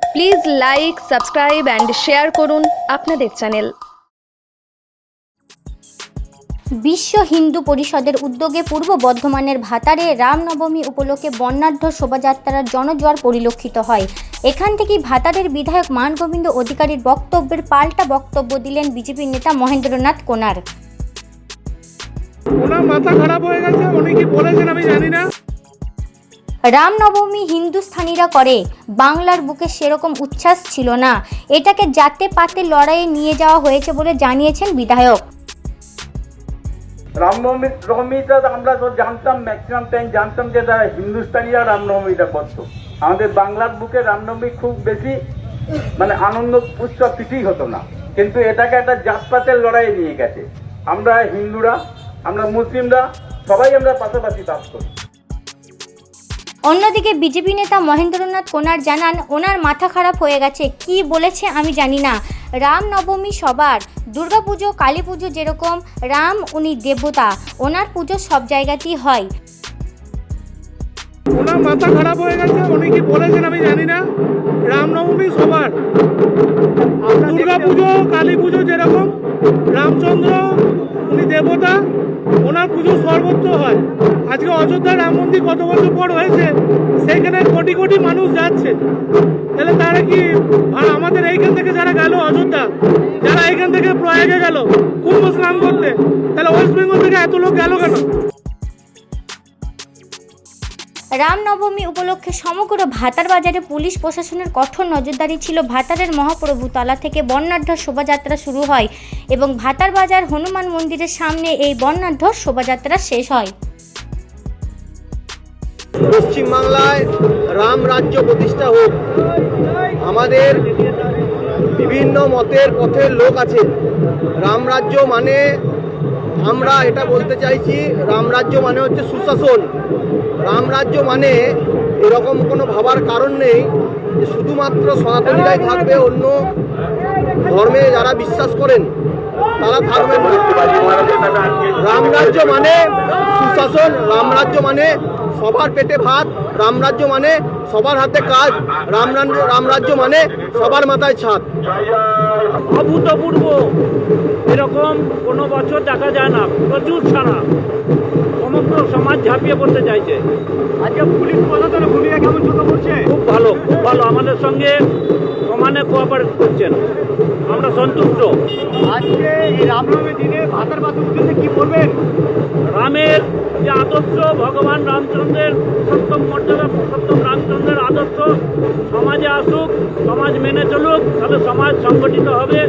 Please like subscribe and share করুন আপনাদের channel বিশ্ব হিন্দু পরিষদের উদ্যোগে পূর্ব বর্ধমানের ভাতারে রামনবমী উপলক্ষে বর্ণাঢ্য শোভাযাত্রার জনজোয়ার পরিলক্ষিত হয়। এখান থেকেই ভাতারের বিধায়ক মানগোবিন্দ অধিকারীর বক্তব্যের পাল্টা বক্তব্য দিলেন বিজেপি নেতা মহেন্দ্রনাথ কোনার। ওনার মাথা খারাপ হয়ে গেছে উনি কি বলেছেন আমি জানি না। রামনবমী হিন্দুস্থানীরা করে। বাংলার বুকে সেরকম উচ্ছ্বাস ছিল না। এটাকে জাতে পাতে লড়াইয়ে নিয়ে যাওয়া হয়েছে বলে জানিয়েছেন বিধায়ক। রামনবমী নবমীটা আমরা তো জানতাম ম্যাক্সিমাম টাইম জানতাম যে তারা হিন্দুস্তানিরা রামনবমীটা করতো। আমাদের বাংলার বুকে রামনবমী খুব বেশি মানে আনন্দ উৎসব কিছুই হতো না। কিন্তু এটাকে একটা জাতপাতের লড়াই নিয়ে গেছে। আমরা হিন্দুরা, আমরা মুসলিমরা, সবাই আমরা পাশাপাশি বাস করি। অন্যদিকে বিজেপি নেতা মহেন্দ্রনাথ কোনার জানান ওনার মাথা খারাপ হয়ে গেছে। কি বলেছে আমি জানি না। রামনবমী সবার দুর্গাপুজো কালী পুজো যেরকম রাম উনি দেবতা। ওনার পুজো সব জায়গাতেই হয়। ওনার মাথা খারাপ হয়ে গেছে উনি কি বলেছেন আমি জানি না। রামনবমী সবার। দুর্গা পুজো কালী পুজো যেরকম রামচন্দ্র উনি দেবতা, ওনার পুজো সর্বোচ্চ হয়। আজকে অযোধ্যা রাম মন্দির কত বছর পর হয়েছে, সেইখানে কোটি কোটি মানুষ যাচ্ছে। তাহলে তারা কি, আর আমাদের এইখান থেকে যারা গেল অযোধ্যা, যারা এইখান থেকে প্রয়াগে গেল, কুম্ভ স্নান করতে, তাহলে ওয়েস্ট বেঙ্গল থেকে এত লোক গেল কেন? রামনবমী উপলক্ষে সমগ্র ভাতার বাজারে পুলিশ প্রশাসনের কঠোর নজরদারি ছিল। ভাতারের মহাপ্রভু তলা থেকে বর্ণাঢ্য শোভাযাত্রা শুরু হয় এবং ভাতার বাজার হনুমান মন্দিরের সামনে এই বর্ণাঢ্য শোভাযাত্রা শেষ হয়। পশ্চিমবাংলায় রাম রাজ্য প্রতিষ্ঠা হোক। আমাদের বিভিন্ন মতের পথের লোক আছে রাম রাজ্য মানে আমরা এটা বলতে চাইছি রামরাজ্য মানে হচ্ছে সুশাসন। রামরাজ্য মানে এরকম কোনো ভাবার কারণ নেই যে শুধুমাত্র সনাতনীরাই থাকবে, অন্য ধর্মে যারা বিশ্বাস করেন, তারা থাকবেন রামরাজ্য মানে সুশাসন রামরাজ্য মানে সবার পেটে ভাত রামরাজ্য মানে সবার হাতে কাজ রামরাজ্য রামরাজ্য মানে সবার মাথায় ছাদ। অভূতপূর্ব। এরকম কোনো বছর দেখা যায় না প্রচুর ছাড়া সমগ্র সমাজ ঝাঁপিয়ে পড়তে চাইছে। আজকে পুলিশ প্রশাসনের ভূমিকা কেমন চোখে পড়ছে খুব ভালো খুব ভালো। আমাদের সঙ্গে সমানে কোঅপারেট করছেন। আমরা সন্তুষ্ট। আজকে এই রামনবমীর দিনে ভাতার পাতে উদ্দেশ্যে কি যে আদর্শ, ভগবান রামচন্দ্রের সপ্তম মর্যাদা, সপ্তম রামচন্দ্রের আদর্শ। সমাজে আসুক, সমাজ মেনে চলুক, তাহলে সমাজ সংগঠিত হবে।